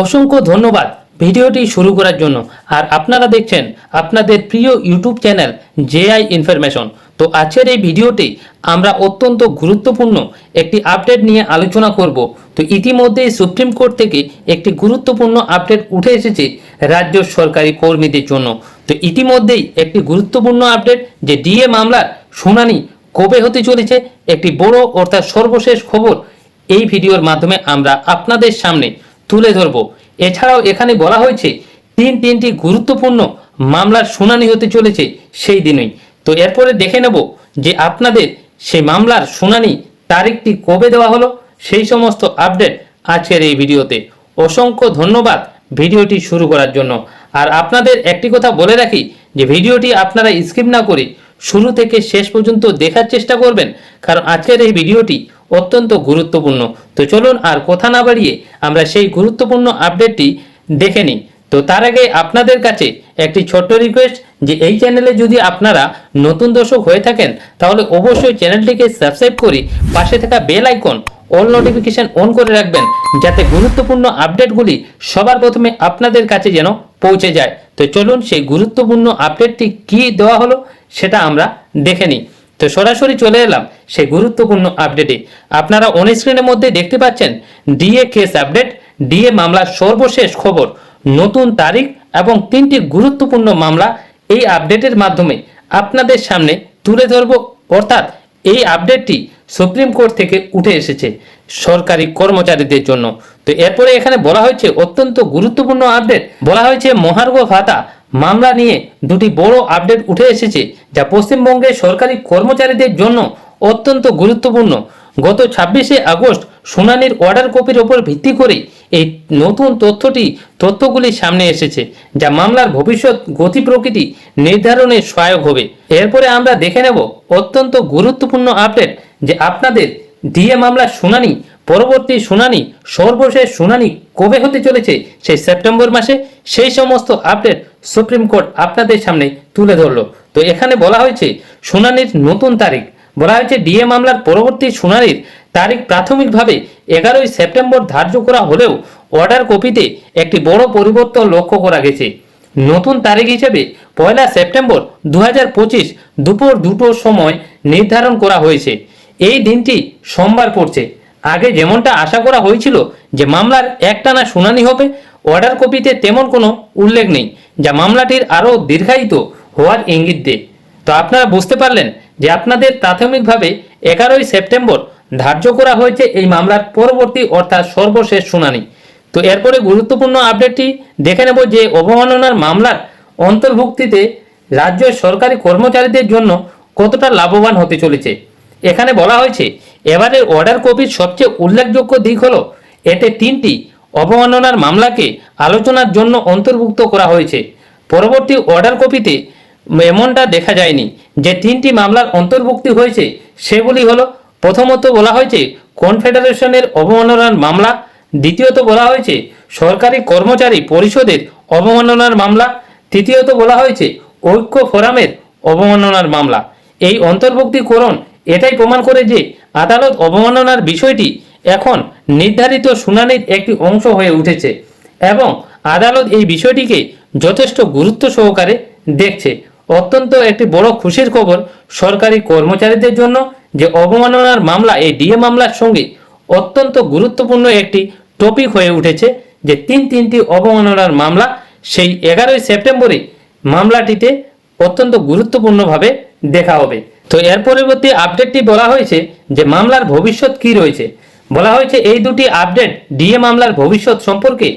অসংখ্য ধন্যবাদ ভিডিওটি শুরু করার জন্য। আর আপনারা দেখছেন আপনাদের প্রিয় ইউটিউব চ্যানেল জেআই ইনফরমেশন। তো আজকের এই ভিডিওটি আমরা অত্যন্ত গুরুত্বপূর্ণ একটি আপডেট নিয়ে আলোচনা করব। তো ইতিমধ্যেই সুপ্রিম কোর্ট থেকে একটি গুরুত্বপূর্ণ আপডেট উঠে এসেছে রাজ্য সরকারি কর্মীদের জন্য। তো ইতিমধ্যেই একটি গুরুত্বপূর্ণ আপডেট যে ডিএ মামলার শুনানি কবে হতে চলেছে, একটি বড় অর্থাৎ সর্বশেষ খবর এই ভিডিওর মাধ্যমে আমরা আপনাদের সামনে তুলে ধরব। এছাড়াও এখানে বলা হয়েছে, তিন তিনটি গুরুত্বপূর্ণ মামলার শুনানি হতে চলেছে সেই দিনই। তো এরপরে দেখে নেব যে আপনাদের সেই মামলার শুনানি তারিখটি কবে দেওয়া হলো, সেই সমস্ত আপডেট আজকের এই ভিডিওতে। অসংখ্য ধন্যবাদ ভিডিওটি শুরু করার জন্য। আর আপনাদের একটি কথা বলে রাখি, যে ভিডিওটি আপনারা স্কিপ না করে শুরু থেকে শেষ পর্যন্ত দেখার চেষ্টা করবেন, কারণ আজকের এই ভিডিওটি অত্যন্ত গুরুত্বপূর্ণ। তো চলুন আর কথা না বাড়িয়ে আমরা সেই গুরুত্বপূর্ণ আপডেটটি দেখে নিই। তো তার আগে আপনাদের কাছে একটি ছোট্ট রিকোয়েস্ট যে এই চ্যানেলে যদি আপনারা নতুন দর্শক হয়ে থাকেন, তাহলে অবশ্যই চ্যানেলটিকে সাবস্ক্রাইব করে পাশে থাকা bell icon all notification on করে রাখবেন, যাতে গুরুত্বপূর্ণ আপডেটগুলি সবার প্রথমে আপনাদের কাছে যেন পৌঁছে যায়। তো চলুন সেই গুরুত্বপূর্ণ আপডেটটি কি দেওয়া হলো, সেটা আমরা দেখে নিই। তো সরাসরি চলে এলাম সেই গুরুত্বপূর্ণ আপডেটে আপনারা অন স্ক্রিনের মধ্যে দেখতে পাচ্ছেন ডিএ কেস আপডেট ডিএ মামলার সর্বশেষ খবর, নতুন তারিখ এবং তিনটি গুরুত্বপূর্ণ মামলা এই আপডেটের মাধ্যমে আপনাদের সামনে তুলে ধরব। অর্থাৎ এই আপডেটটি সুপ্রিম কোর্ট থেকে উঠে এসেছে সরকারি কর্মচারীদের জন্য। তো এরপরে এখানে বলা হয়েছে অত্যন্ত গুরুত্বপূর্ণ আপডেট বলা হয়েছে মহার্ঘ ভাতা মামলা নিয়ে দুটি বড় আপডেট উঠে এসেছে, যা পশ্চিমবঙ্গের সরকারি কর্মচারীদের জন্য অত্যন্ত গুরুত্বপূর্ণ। গত ছাব্বিশে আগস্ট শুনানির অর্ডার কপির ওপর ভিত্তি করে এই নতুন তথ্যটি, তথ্যগুলি সামনে এসেছে, যা মামলার ভবিষ্যৎ গতি প্রকৃতি নির্ধারণে সহায়ক হবে। এরপরে আমরা দেখে নেব অত্যন্ত গুরুত্বপূর্ণ আপডেট যে আপনাদের ডিএ মামলার শুনানি, পরবর্তী শুনানি, সর্বশেষ শুনানি কবে হতে চলেছে, সেই সেপ্টেম্বর মাসে, সেই সমস্ত আপডেট সুপ্রিম কোর্ট আপনাদের সামনে তুলে ধরলো। তো এখানে বলা হয়েছে, শুনানির নতুন তারিখ। বলা হয়েছে, ডিএ মামলার পরবর্তী শুনানির তারিখ প্রাথমিকভাবে এগারোই সেপ্টেম্বর ধার্য করা হলেও অর্ডার কপিতে একটি বড় পরিবর্তন লক্ষ্য করা গেছে। নতুন তারিখ হিসেবে পয়লা সেপ্টেম্বর দু হাজার পঁচিশ দুপুর দুটোর সময় নির্ধারণ করা হয়েছে। এই দিনটি সোমবার পড়ছে। আগে যেমনটা আশা করা হয়েছিল যে মামলার একটানা শুনানি হবে, অর্ডার কপিতে তেমন কোনো উল্লেখ নেই। যা মামলাটির আরও দীর্ঘায়িত হওয়ার ইঙ্গিত দেয়। তো আপনারা বুঝতে পারলেন যে আপনাদের প্রাথমিকভাবে এগারোই সেপ্টেম্বর ধার্য করা হয়েছে এই মামলার পরবর্তী অর্থাৎ সর্বশেষ শুনানি। তো এরপরে গুরুত্বপূর্ণ আপডেটটি দেখে নেব যে অবমাননার মামলার অন্তর্ভুক্তিতে রাজ্য সরকারি কর্মচারীদের জন্য কতটা লাভবান হতে চলেছে। এখানে বলা হয়েছে, এবারের অর্ডার কপির সবচেয়ে উল্লেখযোগ্য দিক হলো, এতে তিনটি অবমাননার মামলাকে আলোচনার জন্য অন্তর্ভুক্ত করা হয়েছে। পরবর্তী অর্ডার কপিতে এমনটা দেখা যায়নি যে তিনটি মামলার অন্তর্ভুক্তি হয়েছে, সেগুলি হলো, প্রথমত বলা হয়েছে, কনফেডারেশনের অবমাননার মামলা, দ্বিতীয়ত বলা হয়েছে, সরকারি কর্মচারী পরিষদের অবমাননার মামলা, তৃতীয়ত বলা হয়েছে, ঐক্য ফোরামের অবমাননার মামলা। এই অন্তর্ভুক্তিকরণ এটাই প্রমাণ করে যে আদালত অবমাননার বিষয়টি এখন নির্ধারিত শুনানির একটি অংশ হয়ে উঠেছে এবং আদালত এই বিষয়টিকে যথেষ্ট গুরুত্ব সহকারে দেখছে। অত্যন্ত একটি বড় খুশির খবর সরকারি কর্মচারীদের জন্য যে অবমাননার মামলা, এই ডিএ মামলার সঙ্গে অত্যন্ত গুরুত্বপূর্ণ একটি টপিক হয়ে উঠেছে যে তিন তিনটি অবমাননার মামলা সেই এগারোই সেপ্টেম্বরে মামলাটিতে অত্যন্ত গুরুত্বপূর্ণভাবে দেখা হবে। তো এর পরবর্তী আপডেটটি বলা হয়েছে যে মামলার ভবিষ্যৎ কি রয়েছে। বলা হয়েছে এই দুটি আপডেট ডিএ মামলার ভবিষ্যৎ সম্পর্কে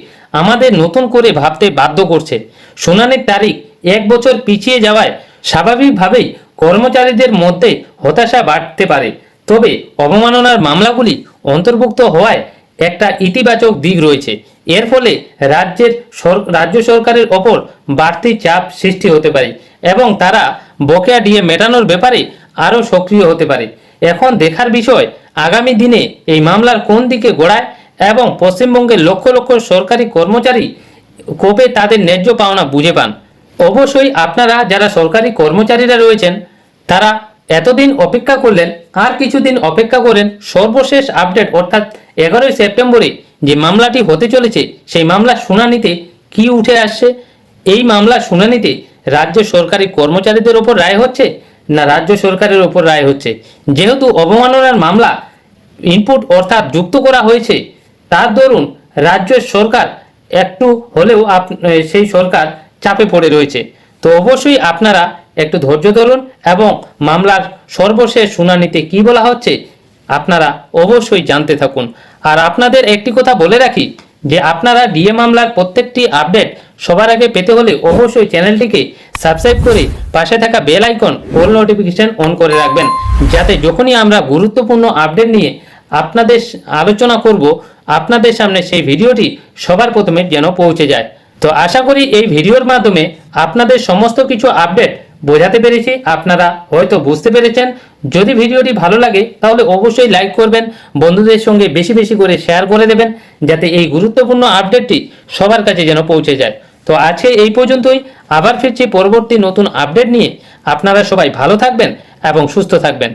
আমাদের নতুন করে ভাবতে বাধ্য করছে। শুনানির তারিখ এক বছর পিছিয়ে যাওয়ায় স্বাভাবিকভাবেই কর্মচারীদের মধ্যে হতাশা বাড়তে পারে। তবে অবমাননার মামলাগুলি অন্তর্ভুক্ত হওয়ায় একটা ইতিবাচক দিক রয়েছে। এর ফলে রাজ্যের রাজ্য সরকারের ওপর বাড়তি চাপ সৃষ্টি হতে পারে এবং তারা বকেয়া ডিএ মেটানোর ব্যাপারে আরও সক্রিয় হতে পারে। এখন দেখার বিষয় আগামী দিনে এই মামলার কোন দিকে গোড়ায় এবং পশ্চিমবঙ্গের লক্ষ লক্ষ সরকারি কর্মচারী কবে তাদের ন্যায্য পাওনা বুঝে পান? অবশ্যই আপনারা যারা সরকারি কর্মচারীরা রয়েছেন, তারা এতদিন অপেক্ষা করলেন, আর কিছুদিন অপেক্ষা করেন, সর্বশেষ আপডেট অর্থাৎ এগারোই সেপ্টেম্বরে যে মামলাটি হতে চলেছে, সেই মামলার শুনানিতে কি উঠে আসছে? এই মামলার শুনানিতে রাজ্য সরকারি কর্মচারীদের ওপর রায় হচ্ছে? না রাজ্য সরকারের ওপর রায় হচ্ছে। যেহেতু অবমাননার মামলা ইনপুট অর্থাৎ যুক্ত করা হয়েছে, তার দরুন রাজ্য সরকার একটু হলেও আপ- সেই সরকার চাপে পড়ে রয়েছে। তো অবশ্যই আপনারা একটু ধৈর্য ধরুন এবং মামলার সর্বশেষ শুনানিতে কি বলা হচ্ছে আপনারা অবশ্যই জানতে থাকুন। আর আপনাদের একটি কথা বলে রাখি যে আপনারা ডিএ মামলার প্রত্যেকটি আপডেট সবার আগে পেতে হলে অবশ্যই চ্যানেলটিকে সাবস্ক্রাইব করে পাশে থাকা bell icon all notification on করে রাখবেন। যাতে যখনই আমরা গুরুত্বপূর্ণ আপডেট নিয়ে আপনাদের আলোচনা করব, আপনাদের সামনে সেই ভিডিওটি সবার প্রথমে যেন পৌঁছে যায়। তো আশা করি এই ভিডিওর মাধ্যমে আপনাদের সমস্ত কিছু আপডেট বোঝাতে পেরেছি। আপনারা হয়তো বুঝতে পেরেছেন। যদি ভিডিওটি ভালো লাগে, তাহলে অবশ্যই লাইক করবেন, বন্ধুদের সঙ্গে বেশি বেশি করে শেয়ার করে দেবেন, যাতে এই গুরুত্বপূর্ণ আপডেটটি সবার কাছে যেন পৌঁছে যায়। তো আজকে এই পর্যন্তই। আবার ফিরছি পরবর্তী নতুন আপডেট নিয়ে। আপনারা সবাই ভালো থাকবেন এবং সুস্থ থাকবেন।